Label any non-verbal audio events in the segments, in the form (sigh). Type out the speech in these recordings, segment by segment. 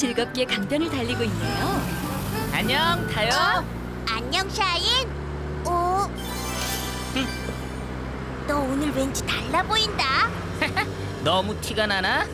즐겁게 강변을 달리고 있네요. 안녕 타요. 어? 안녕 샤인. 어? 너 오늘 왠지 달라 보인다. (laughs) 너무 티가 나나?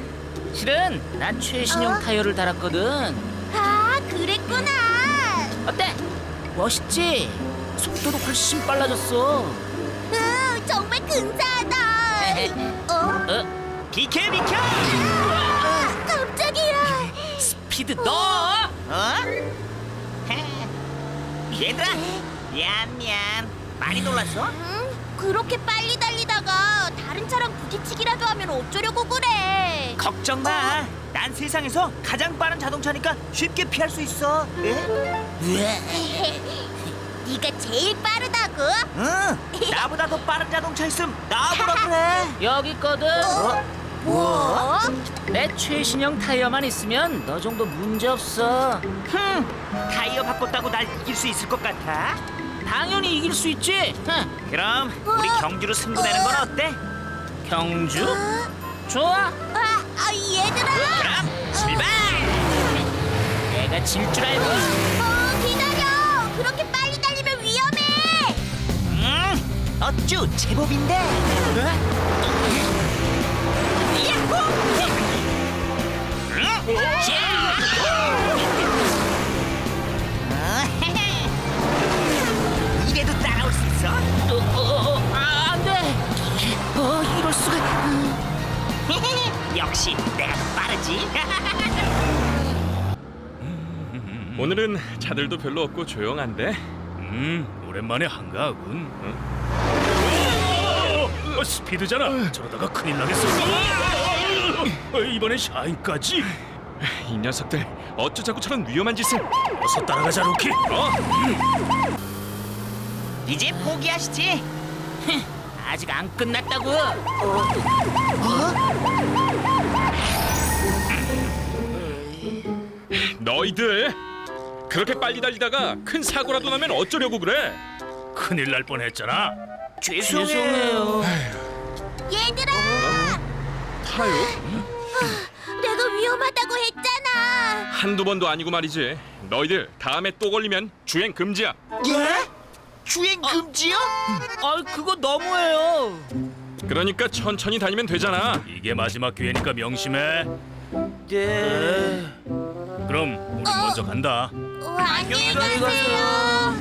(laughs) 실은 난 최신형 어? 타이어를 달았거든. 아, 그랬구나. 어때? 멋있지? 속도도 훨씬 빨라졌어. 으, 정말 근사하다. (laughs) 어? 어? 비켜 비켜! 아. 스피드 너! 어? (laughs) 얘들아 미안 미안 많이 놀랐어? 응? 그렇게 빨리 달리다가 다른 차랑 부딪히기라도 하면 어쩌려고 그래? 걱정 마. 난 세상에서 가장 빠른 자동차니까 쉽게 피할 수 있어. 예? (laughs) 네가 제일 빠르다고? 응. 나보다 더 빠른 자동차 있음 나보라 그래. (laughs) 여기 있거든. 어? 뭐? 내 최신형 타이어만 있으면 너 정도 문제 없어. 흠. 타이어 바꿨다고 날 이길 수 있을 것 같아? 당연히 이길 수 있지. 흥. 그럼 우리 경주로 승부 내는 건 어때? 경주? 어? 좋아. 아, 아, 얘들아! 그럼 출발. 내가 질 줄 알고. 어, 기다려! 그렇게 빨리 달리면 위험해! 음. 어쭈 제법인데. (laughs) 이래도 따라올 수 있어? 어, 어, 어, 아, 안 돼. 어, 이럴 수가. (laughs) 역시 내가 더 빠르지. (laughs) 오늘은 차들도 별로 없고 조용한데 음, 오랜만에 한가하군. 어, 스피드잖아. 저러다가 큰일 나겠어. 어, 이번엔 샤인까지. 이 녀석들 어쩌 자꾸 저런 위험한 짓을 어서 따라가자, 로키. 어? 이제 포기하시지. (laughs) 아직 안 끝났다고. 너희들 그렇게 빨리 달리다가 큰 사고라도 나면 어쩌려고 그래 큰일 날 뻔했잖아. 죄송해요. 얘들아! 타요? 내가 위험하다고 했잖아! 한두 번도 아니고 말이지 너희들 다음에 또 걸리면 주행 금지야 예? 주행 금지요? 아, 그거 너무해요. 그러니까 천천히 다니면 되잖아 이게 마지막 기회니까 명심해. 네. 그럼 우리 먼저 간다. 어, 안녕히 가세요!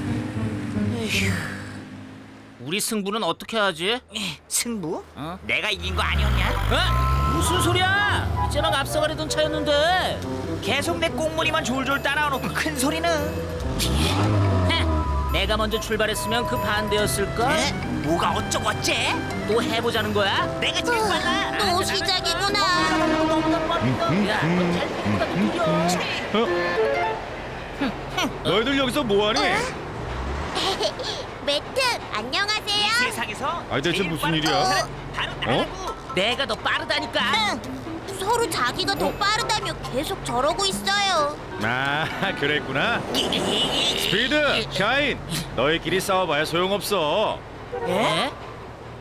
우리 승부는 어떻게 하지? 승부? 어? 내가 이긴 거 아니었냐? 어? 무슨 소리야? 이제 막 앞서가려던 차였는데. 계속 내 꽁무니만 졸졸 따라와놓고 큰 소리는. 헤, 내가 먼저 출발했으면 그 반대였을까? 에? 뭐가 어쩌고 어째? 또 해보자는 거야? 내가 제일 빨라. 또 시작이구나! 야, 느려. 너희들 여기서 뭐하니? 매트, 안녕하세요! 세상에서 아니, 대체 제일 무슨 빠른 일이야? 자동차는 바로 나라고. 내가 더 빠르다니까. 서로 자기가 더 빠르다며 계속 저러고 있어요. 아, 그랬구나. 스피드, 샤인, 너희끼리 싸워봐야 소용없어. 예?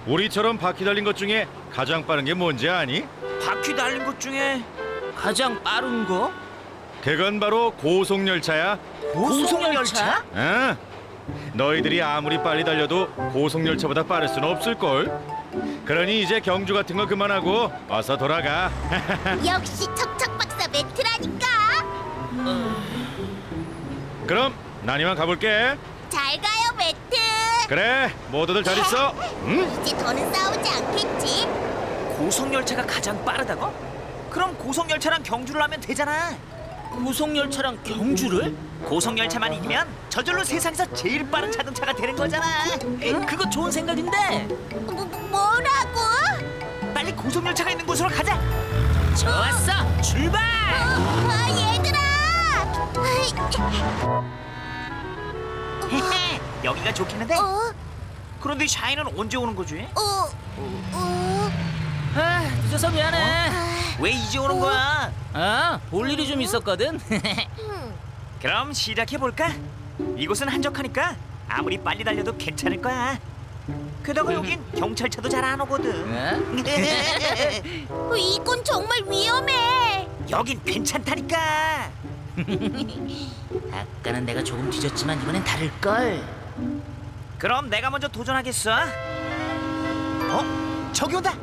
우리처럼 바퀴 달린 것 중에 가장 빠른 게 뭔지 아니? 바퀴 달린 것 중에 가장 빠른 거? 그건 바로 고속 열차야. 고속 열차? 응. 너희들이 아무리 빨리 달려도 고속 열차보다 빠를 수는 없을 걸. 그러니 이제 경주 같은 거 그만하고 어서 돌아가. (laughs) 역시 척척 박사 매트라니까. 그럼 난 이만 가볼게. 잘 가요 매트. 그래, 모두들 잘 있어. (laughs) 응? 이제 더는 싸우지 않겠지? 고속 열차가 가장 빠르다고? 그럼 고속 열차랑 경주를 하면 되잖아. 고속 열차랑 경주를? 고속 열차만 이기면 저절로 세상에서 제일 빠른 자동차가 되는 거잖아. 그거 좋은 생각인데. 뭐, 뭐라고? 빨리 고속 열차가 있는 곳으로 가자. 좋았어, 출발. 아, 얘들아! 아이, 여기가 좋겠는데? 어, 그런데 샤이는 언제 오는 거지? 어, 어, 아, 늦어서 미안해. 왜 이제 오는 거야? 아, 볼 일이 좀 있었거든. 음. (laughs) 그럼 시작해 볼까? 이곳은 한적하니까 아무리 빨리 달려도 괜찮을 거야. 게다가 여긴 경찰차도 잘 안 오거든. 어? (laughs) 어, 이건 정말 위험해. 여긴 괜찮다니까. (laughs) 아까는 내가 조금 뒤졌지만 이번엔 다를 걸. 그럼 내가 먼저 도전하겠어. 어? 저기 온다.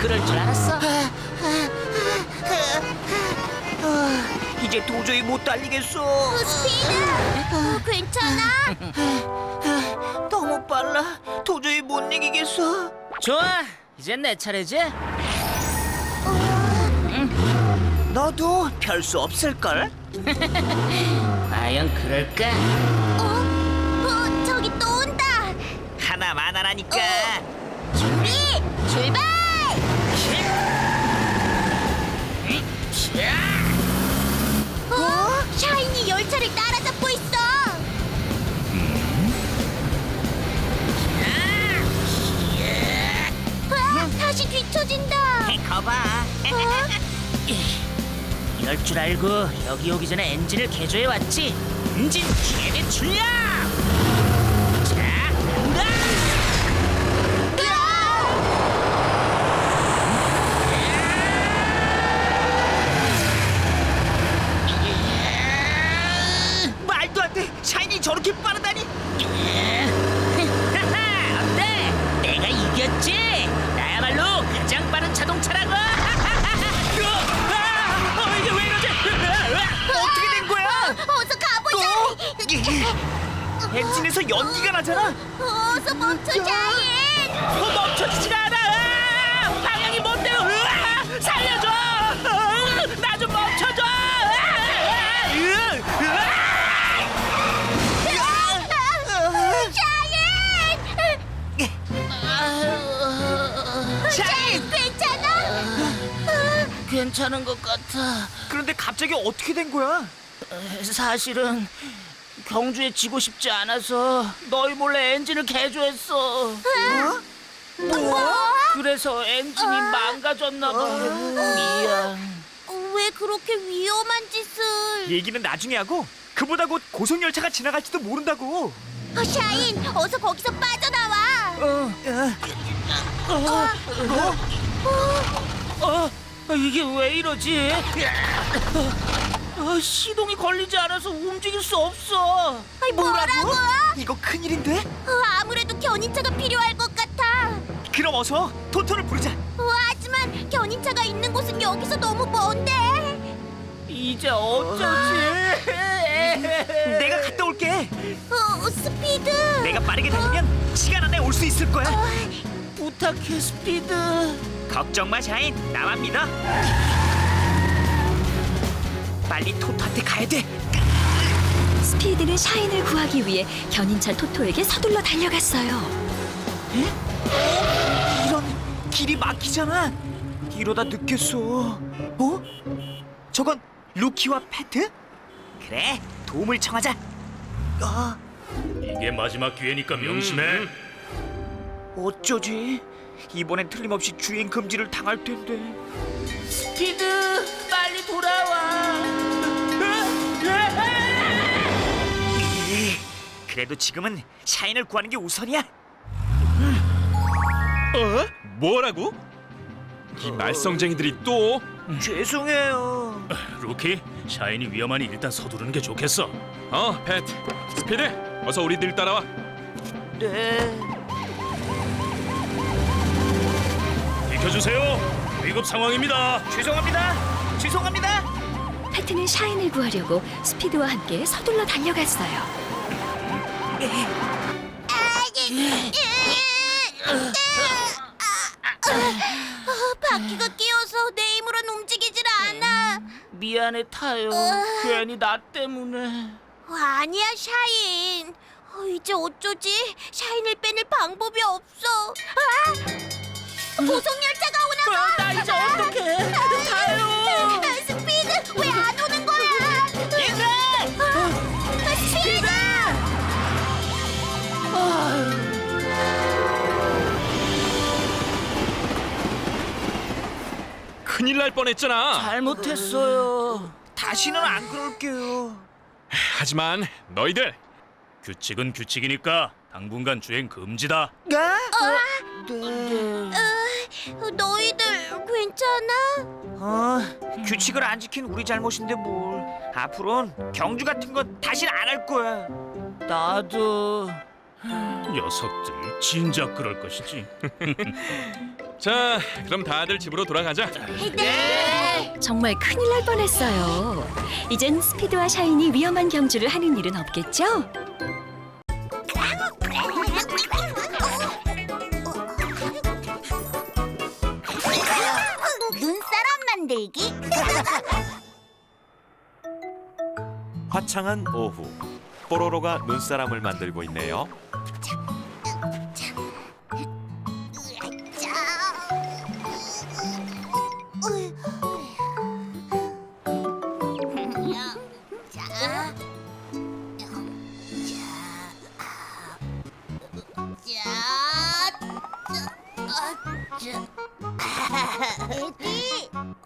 그럴 줄 알았어. 이제 도저히 못 달리겠어. 어, 스피드. 어, 괜찮아? 너무 빨라. 도저히 못 이기겠어. 좋아, 이젠 내 차례지. 너도 별 수 없을 걸. 과연 그럴까? 어, 어, 저기 또 온다. 하나만 하라니까. 준비, 출발. 줄 알고 여기 오기 전에 엔진을 개조해 왔지. 엔진 최대 출력. 자, 간다. 말도 안 돼. 샤이니 저렇게 빠르 괜찮은 것 같아. 그런데 갑자기 어떻게 된 거야? 사실은 경주에 지고 싶지 않아서 너희 몰래 엔진을 개조했어. 뭐? 그래서 엔진이 망가졌나 봐. 미안. 어, 왜 그렇게 위험한 짓을? 얘기는 나중에 하고 그보다 곧 고속 열차가 지나갈지도 모른다고. 어, 샤인, 어서 거기서 빠져나와. 어, 이게 왜 이러지? 어, 시동이 걸리지 않아서 움직일 수 없어. 아이, 뭐라고? 이거 큰일인데? 어, 아무래도 견인차가 필요할 것 같아. 그럼 어서 토토를 부르자. 어, 하지만 견인차가 있는 곳은 여기서 너무 먼데. 이제 어쩌지? 내가 갔다 올게. 어, 스피드. 내가 빠르게 달리면 시간 안에 올 수 있을 거야. 부탁해 스피드. 걱정 마, 샤인. 나만 믿어. 빨리 토토한테 가야 돼. 스피드는 샤인을 구하기 위해 견인차 토토에게 서둘러 달려갔어요. 이런 길이 막히잖아. 이러다 늦겠어. 어? 저건 루키와 패트? 그래, 도움을 청하자. 아, 이게 마지막 기회니까 명심해. 어쩌지? 이번엔 틀림없이 주행 금지를 당할 텐데. 스피드 빨리 돌아와. 에이, 그래도 지금은 샤인을 구하는 게 우선이야. 어? 뭐라고? 이 말썽쟁이들이 또? 죄송해요. 루키, 샤인이 위험하니 일단 서두르는 게 좋겠어. 어, 팻, 스피드, 어서 우리들 따라와. 네. 비켜주세요. 위급 상황입니다. 죄송합니다. 죄송합니다. 패트는 샤인을 구하려고 스피드와 함께 서둘러 달려갔어요. 어, 바퀴가 끼어서 내 힘으론 움직이질 않아. 미안해 타요. 괜히 나 때문에. 어, 아니야, 샤인. 어, 이제 어쩌지? 샤인을 빼낼 방법이 없어. 아! 고속열차가 오나 봐. 나 이제 어떡해 타요 아, 스피드 왜 안 오는 거야? 얘들아 아, 스피드! 큰일 날 뻔했잖아. 잘못했어요 다시는 안 그럴게요. 하지만 너희들 규칙은 규칙이니까 당분간 주행 금지다. 네? 어, 너희들 괜찮아? 어, 규칙을 안 지킨 우리 잘못인데 뭘. 앞으로는 경주 같은 거 다시는 안할 거야. 나도 녀석들 진작 그럴 것이지. (laughs) 자 그럼 다들 집으로 돌아가자. 네. 정말 큰일 날 뻔했어요. 이젠 스피드와 샤인이 위험한 경주를 하는 일은 없겠죠? 화창한 오후 뽀로로가 눈사람을 만들고 있네요.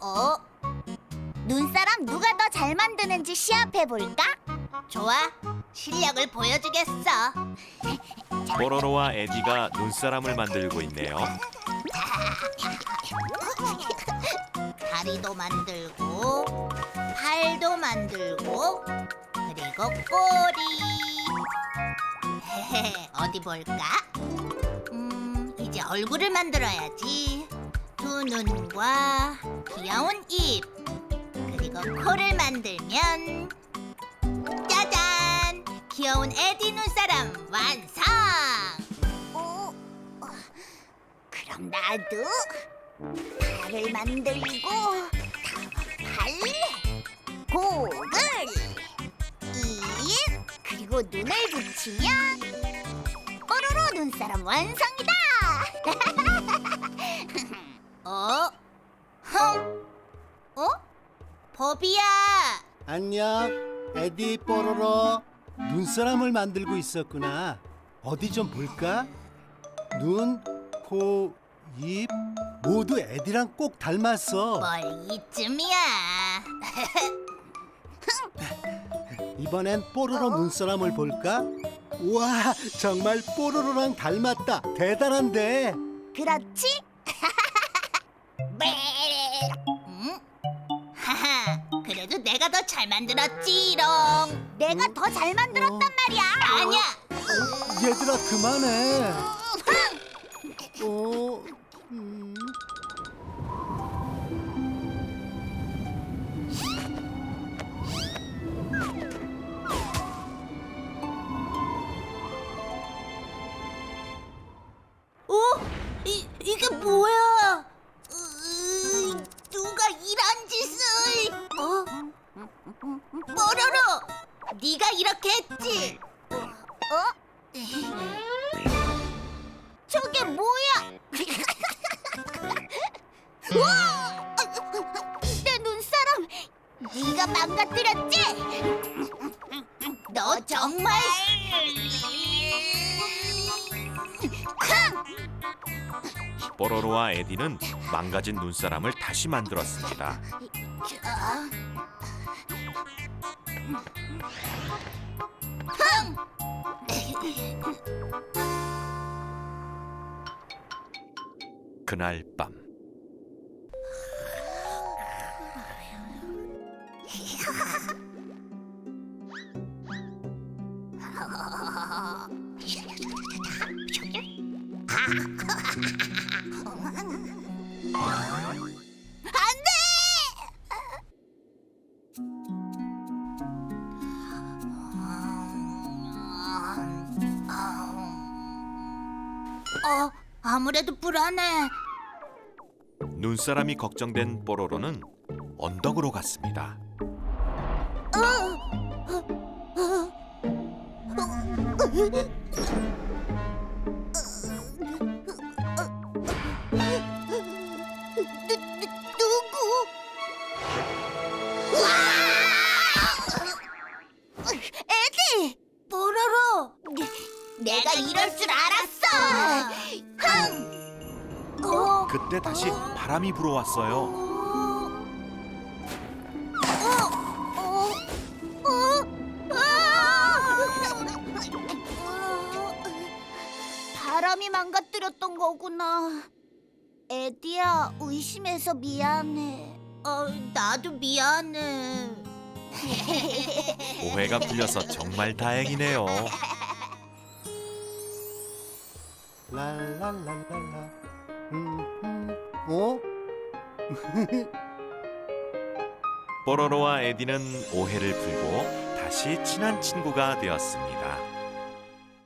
어? 눈사람 누가 더잘 만드는지 시합해 볼까? 좋아, 실력을 보여주겠어. (laughs) 뽀로로와 에디가 눈사람을 만들고 있네요. (laughs) 다리도 만들고 팔도 만들고 그리고 꼬리 (laughs) 어디 볼까? 음 이제 얼굴을 만들어야지 두 눈과 귀여운 입 그리고 코를 만들면 짜잔 귀여운 에디 눈사람 완성 어, 어, 그럼 나도 발을 만들고 발, 목을, 입, 그리고 눈을 붙이면 뽀로로 눈사람 완성이다. (laughs) 어? 흠? 어? 버비야. 안녕, 에디 뽀로로. 눈사람을 만들고 있었구나. 어디 좀 볼까? 눈, 코, 입 모두 에디랑 꼭 닮았어. 뭘 이쯤이야. (laughs) 이번엔 뽀로로 눈사람을 볼까? 우와, 정말 뽀로로랑 닮았다. 대단한데. 그렇지? 응? (laughs) 잘 만들었지롱. 내가 더 잘 만들었단 말이야. 아니야. 얘들아 그만해. 어, 음. 어? 이 이게 뭐야? 뽀로로와 에디는 망가진 눈사람을 다시 만들었습니다. 그날 밤 (laughs) 어, 아무래도 불안해. 눈사람이 걱정된 뽀로로는 언덕으로 갔습니다. 어, 누, 바람이 불어왔어요. 바람이 망가뜨렸던 거구나. 에디야, 의심해서 미안해. 어, 나도 미안해. (laughs) 오해가 풀려서 정말 다행이네요. 랄랄랄랄라. 음, 음. 어? 뽀로로와 에디는 오해를 풀고 다시 친한 친구가 되었습니다.